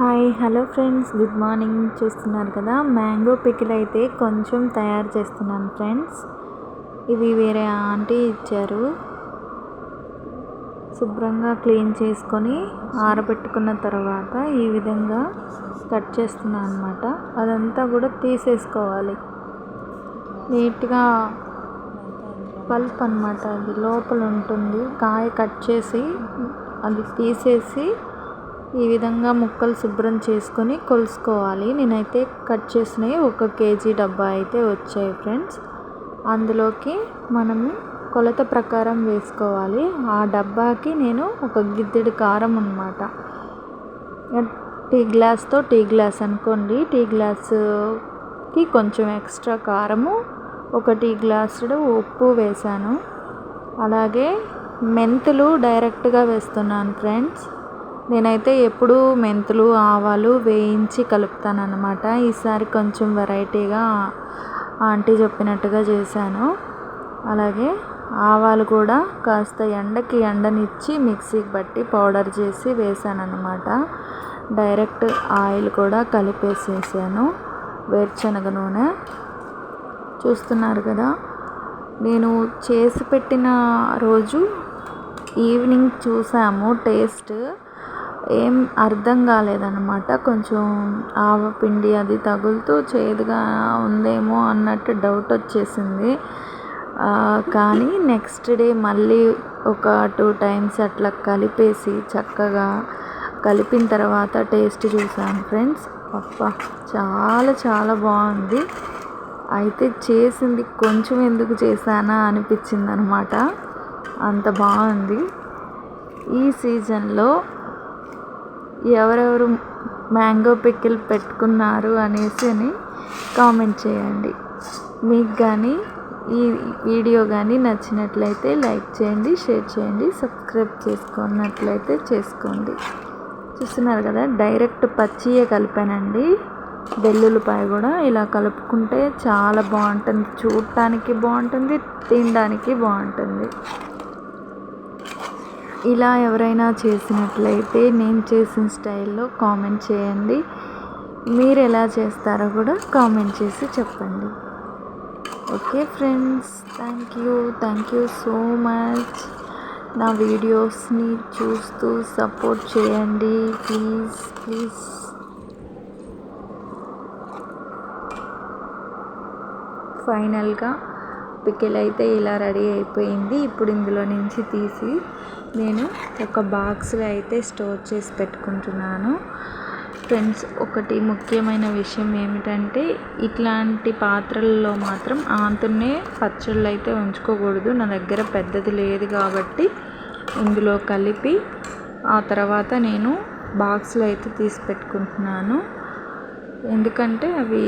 Hi hello friends. Good morning చూస్తున్నారు కదా? Mango pickle అయితే కొంచెం తయారు చేస్తున్నాను ఫ్రెండ్స్. ఇవి వేరే ఆంటీ ఇచ్చారు. శుభ్రంగా క్లీన్ చేసుకొని ఆరబెట్టుకున్న తర్వాత ఈ విధంగా కట్ చేస్తున్నాను అనమాట అదంతా కూడా తీసేసుకోవాలి. నీట్గా పల్ప్ అనమాట అది లోపల ఉంటుంది. కాయ కట్ చేసి అది తీసేసి ఈ విధంగా ముక్కలు శుభ్రం చేసుకొని కొలుసుకోవాలి. నేనైతే కట్ చేసినవి ఒక కేజీ డబ్బా అయితే వచ్చాయి ఫ్రెండ్స్. అందులోకి మనము కొలత ప్రకారం వేసుకోవాలి. ఆ డబ్బాకి నేను ఒక గిద్దెడు కారం అనమాట టీ గ్లాస్తో టీ గ్లాస్ అనుకోండి. టీ గ్లాస్కి కొంచెం ఎక్స్ట్రా కారము ఒక టీ గ్లాసుడు ఉప్పు వేసాను అలాగే మెంతులు డైరెక్ట్గా వేస్తున్నాను ఫ్రెండ్స్. నేనైతే ఎప్పుడూ మెంతులు ఆవాలు వేయించి కలుపుతాను అన్నమాట ఈసారి కొంచెం వెరైటీగా ఆంటీ చెప్పినట్టుగా చేశాను. అలాగే ఆవాలు కూడా కాస్త ఎండకి ఎండనిచ్చి మిక్సీకి బట్టి పౌడర్ చేసి వేసాను అన్నమాట డైరెక్ట్ ఆయిల్ కూడా కలిపేసేసాను వేరుశనగ నూనె. చూస్తున్నారు కదా నేను చేసి పెట్టిన రోజు ఈవినింగ్ చూసాము టేస్ట్. ఏం అర్థం కాలేదన్నమాట. కొంచెం ఆవపిండి అది తగులుతూ చేదుగా ఉందేమో అన్నట్టు డౌట్ వచ్చేసింది. కానీ నెక్స్ట్ డే మళ్ళీ ఒక టూ టైమ్స్ అట్లా కలిపేసి చక్కగా కలిపిన తర్వాత టేస్ట్ చూసాను ఫ్రెండ్స్ అబ్బా చాలా చాలా బాగుంది. అయితే చేసింది కొంచెం ఎందుకు చేశానా అనిపించింది అనమాట అంత బాగుంది. ఈ సీజన్లో ఎవరెవరు మ్యాంగో పికిల్ పెట్టుకున్నారు అనేసి అని కామెంట్ చేయండి. మీకు కానీ ఈ వీడియో కానీ నచ్చినట్లయితే లైక్ చేయండి షేర్ చేయండి సబ్స్క్రైబ్ చేసుకున్నట్లయితే చేసుకోండి. చూస్తున్నారు కదా డైరెక్ట్ పచ్చియే కలిపానండి. వెల్లుల్లిపాయ కూడా ఇలా కలుపుకుంటే చాలా బాగుంటుంది. చూడటానికి బాగుంటుంది తినడానికి బాగుంటుంది. ఇలా ఎవరైనా చేసినట్లయితే నేను చేసిన స్టైల్లో కామెంట్ చేయండి. మీరు ఎలా చేస్తారో కూడా కామెంట్ చేసి చెప్పండి. Okay friends thank you. Thank you so much. నా వీడియోస్ని చూస్తూ సపోర్ట్ చేయండి. Please please. ఫైనల్గా పికిల్ అయితే ఇలా రెడీ అయిపోయింది. ఇప్పుడు ఇందులో నుంచి తీసి నేను ఒక బాక్స్లో అయితే స్టోర్ చేసి పెట్టుకుంటున్నాను. ఫ్రెండ్స్ ఒకటి ముఖ్యమైన విషయం ఏమిటంటే ఇట్లాంటి పాత్రల్లో మాత్రం ఆంతునే పచ్చళ్ళు అయితే ఉంచుకోకూడదు. నా దగ్గర పెద్దది లేదు కాబట్టి ఇందులో కలిపి ఆ తర్వాత నేను బాక్స్లో అయితే తీసి పెట్టుకుంటున్నాను. ఎందుకంటే అవి